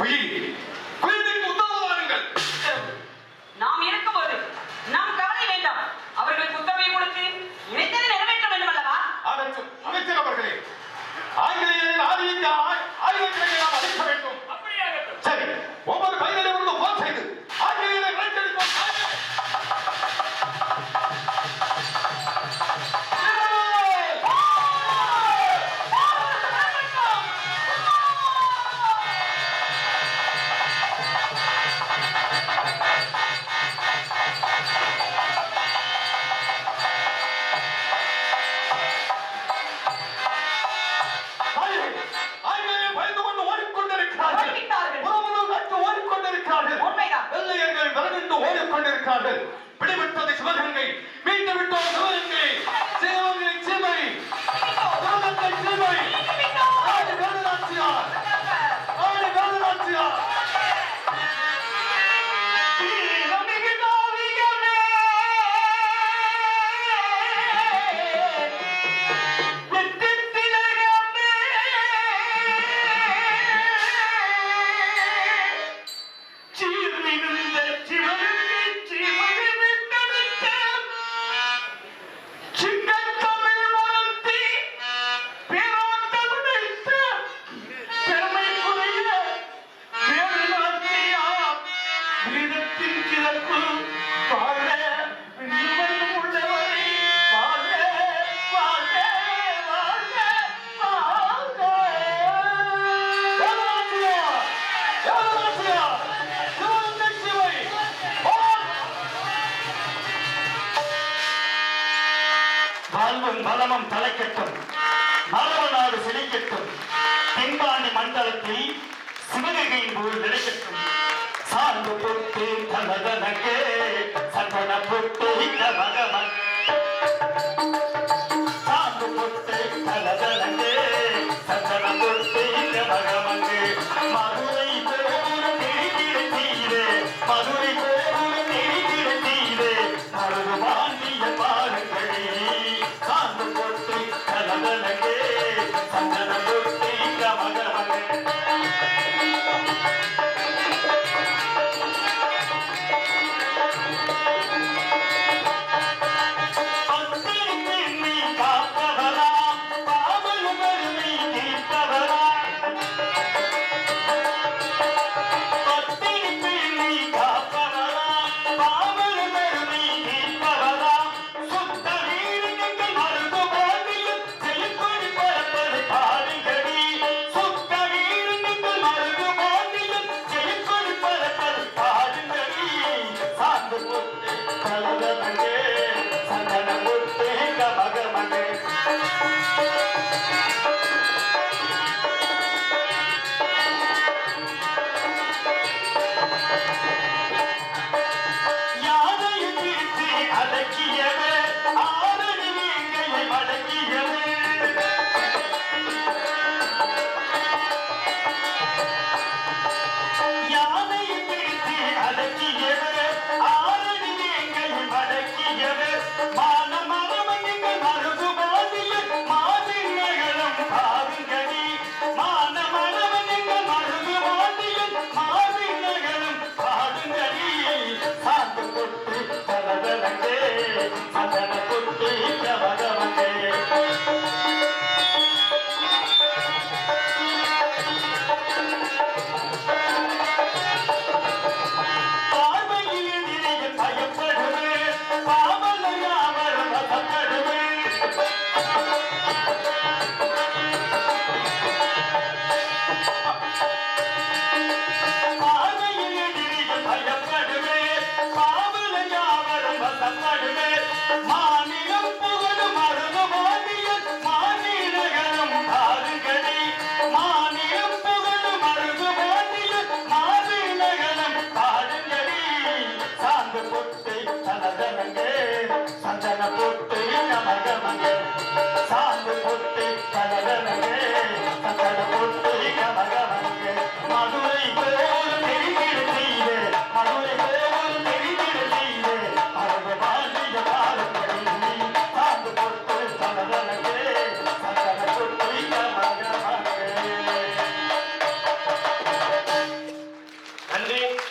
குயில் குயிலுக்கு உத்தரவாருங்கள் நாம் இருக்கும்போது நாம் கவலை வேண்டாம். அவர்களுக்கு உத்தரவை கொடுத்து நினைத்ததை நிறைவேற்ற வேண்டும் அல்லவா அமைச்சர் அமைச்சர் அன்பும் பலமும் தலைக்கட்டும். மரபு நாடு செழிக்கட்டும் தென்பாண்டி மண்டலத்தில் சிவகங்கையின் போல் நிலைக்கட்டும்